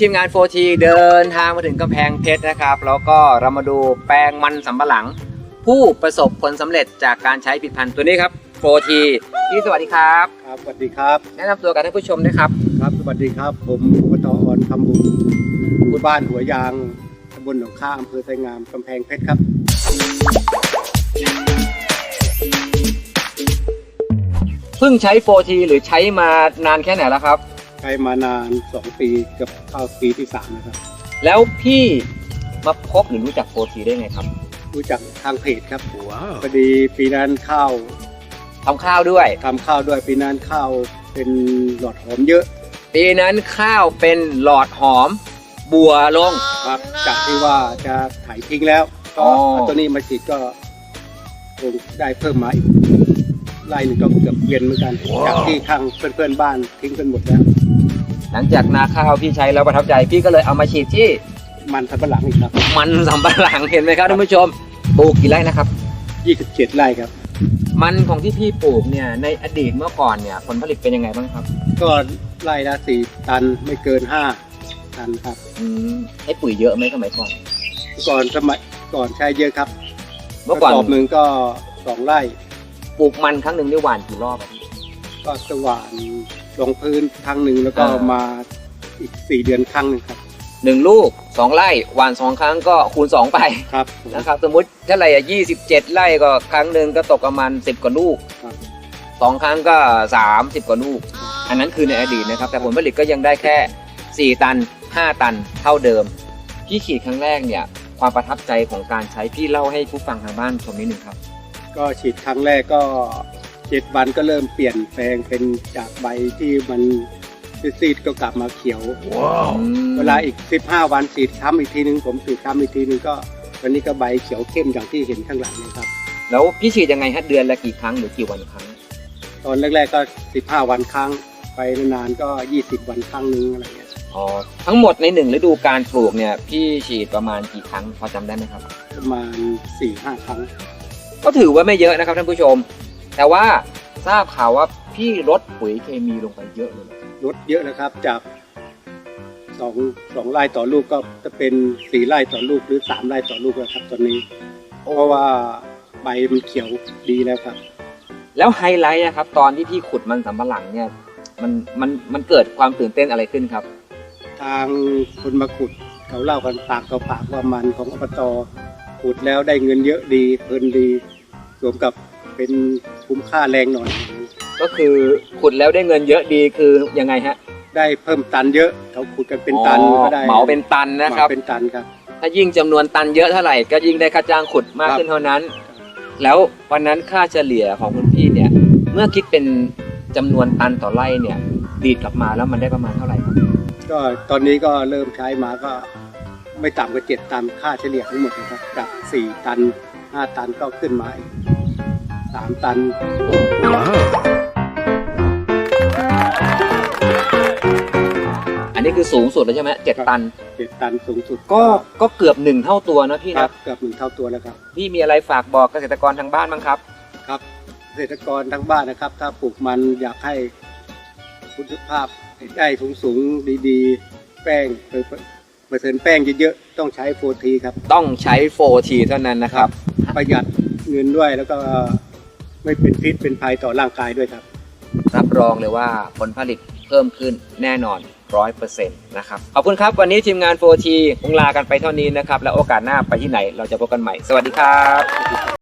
ทีมงาน 4T เดินทางมาถึงกำแพงเพชรนะครับ แล้วก็เรามาดูแปลงมันสำปะหลัง ผู้ประสบผลสำเร็จจากการใช้ผลิตภัณฑ์ตัวนี้ครับ 4T พี่สวัสดีครับ ครับสวัสดีครับ แนะนำตัวกับท่านผู้ชมด้วยครับ ครับ สวัสดีครับ ผมอบตอ่อนคำบุญอยู่บ้านหัวยางตำบลหนองข้าอำเภอไซงามกำแพงเพชรครับ เพิ่งใช้ 4T หรือใช้มานานแค่ไหนแล้วครับ ใช้มานาน 2 ปีเกับเข้าปีที่ 3 นะครับ แล้วพี่มาพบหรือรู้จัก 4T ได้ไงครับ รู้จักทางเพจครับพอดีปีนั้นข้าวทำข้าวด้วย ทำข้าวด้วยปีนั้นข้าวเป็นหลอดหอมเยอะปีนั้นข้าวเป็นหลอดหอม บัวลง ครับ จากที่ว่าจะไถทิ้งแล้วก็อ๋อ เอาตัวนี้มาฉีดก็คงได้เพิ่มมาอีกไร่หนึงก็เกือบเวียนเหมือนกัน จากที่ทางเพื่อนๆบ้านทิ้งกันหมดแล้ว หลังจากนาข้าวพี่ใช้แล้วประทับใจพี่ก็เลยเอามาฉีดที่มันสับปะหลังอีกครับ มันสำปะหลังเห็นไหมครับท่านผู้ชมปลูกกี่ไร่นะครับ27ไร่ครับ มันของที่พี่ปลูกเนี่ยในอดีตเมื่อก่อนเนี่ยผลผลิตเป็นยังไงบ้างครับ ก็ไร่ละสี่ตันไม่เกินห้าตันครับอืมให้ปุ๋ยเยอะไหมสมัยก่อน ก่อนสมัยก่อนใช้เยอะครับเมื่อก่อนกระสอบหนึ่งก็สองไร่ปลูกมันครั้งหนึ่งได้หว่านกี่รอบอะพี่ ก็สว่านลงพื้นครั้งหนึ่งแล้วก็อ่าม มาอีกสี่เดือนครั้งหนึ่งครับหนึ่งลูกสองไร่หว่านสองครั้งก็คูณสองไปครับนะครับ สมมุติเท่าไหร่อะยี่สิบเจ็ดไร่ก็ครั้งหนึ่งก็ตกประมาณสิบกว่าลูกครับ สองครั้งก็สามสิบกว่าลูก อันนั้นคือในอดีตนะครับ แต่ผลผลิตก็ยังได้แค่สี่ตันห้าตันเท่าเดิม พี่ขีดครั้งแรกเนี่ย ความประทับใจของการใช้พี่เล่าให้ผู้ฟังทางบ้านชมนิดนึงครับ ก็ฉีดครั้งแรกก็ เจ็ดวันก็เริ่มเปลี่ยนแปลงเป็นจากใบที่มันซีดๆก็กลับมาเขียวเวลาอีก 15 วันฉีดซ้ำอีกทีนึงผมฉีดซ้ำอีกทีนึงก็วันนี้ก็ใบเขียวเข้มอย่างที่เห็นข้างหลังเนะครับ แล้วพี่ฉีดยังไงฮะเดือนละกี่ครั้งหรือกี่วันครั้ง ตอนแรกๆก็ 15 วันครั้ง ไปนานๆก็ 20 วันครั้งนึงอะไรเงี้ยอ๋อทั้งหมดในหนึ่งฤดูการปลูกเนี่ยพี่ฉีดประมาณกี่ครั้งพอจำได้ไหมครับ ประมาณ4-5ครั้ง ก็ถือว่าไม่เยอะนะครับท่านผู้ชม แต่ว่าทราบข่าวว่าพี่ลดปุ๋ยเคมีลงไปเยอะเลยลดเยอะนะครับจากสองสองไร่ต่อลูกก็จะเป็นสี่ไร่ต่อลูกหรือสามไร่ต่อลูกแล้วครับตอนนี้ เพราะว่าใบมันเขียวดีแล้วครับ แล้วไฮไลท์อะครับ ตอนที่พี่ขุดมันสำปะหลังเนี่ย มันมันมันเกิดความตื่นเต้นอะไรขึ้นครับ ทางคนมาขุดเขาเล่ากันปากต่อปากว่ามันของอบตขุดแล้วได้เงินเยอะดีเพลินดีรวมกับเป็น คุ้มค่าแรงหน่อย ก็คือขุดแล้วได้เงินเยอะดีคือยังไงฮะได้เพิ่มตันเยอะเขาขุดกันเป็นตันอ๋อก็ได้เหมาเป็นตันนะครับเหมาเป็นตันครับ ถ้ายิ่งจำนวนตันเยอะเท่าไหร่ก็ยิ่งได้ค่าจ้างขุดมากครับขึ้นเท่านั้น แล้ววันนั้นค่าเฉลี่ยของคุณพี่เนี่ย เมื่อคิดเป็นจำนวนตันต่อไร่เนี่ย ดีดกลับมาแล้วมันได้ประมาณเท่าไหร่ครับก็ตอนนี้ก็เริ่มใช้มาก็ไม่ต่ำกว่าเจ็ดตันค่าเฉลี่ยทั้งหมดนะครับจากสี่ตันห้าตันก็ขึ้นมาอีก สามตันอันนี้คือสูงสุดแล้วใช่ไหมเจ็ดครับตันเจ็ดตันสูงสุดก็ก็เกือบหนึ่งเท่าตัวนะพี่ครันะบเกือบหนึ่งเท่าตัวแล้วครับ พี่มีอะไรฝากบอกเกษตรกรทางบ้านบ้างครับ ครับเกษตรกรทั้งบ้านนะครับ ถ้าปลูกมันอยากให้คุณภาพได้สูงสูงๆดีๆ แป้งเปอร์เปอร์เซ็นต์แป้งเยอะๆต้องใช้โฟทีครับ ต้องใช้ 4T เท่านั้นนะครับ ประหยัดเงินด้วยแล้วก็ ไม่เป็นพิษเป็นภัยต่อร่างกายด้วยครับ รับรองเลยว่าผลผลิตเพิ่มขึ้นแน่นอนร้อยเปอร์เซ็นต์นะครับ ขอบคุณครับ วันนี้ทีมงาน 4T คงลากันไปเท่านี้นะครับ แล้วโอกาสหน้าไปที่ไหนเราจะพบกันใหม่ สวัสดีครับ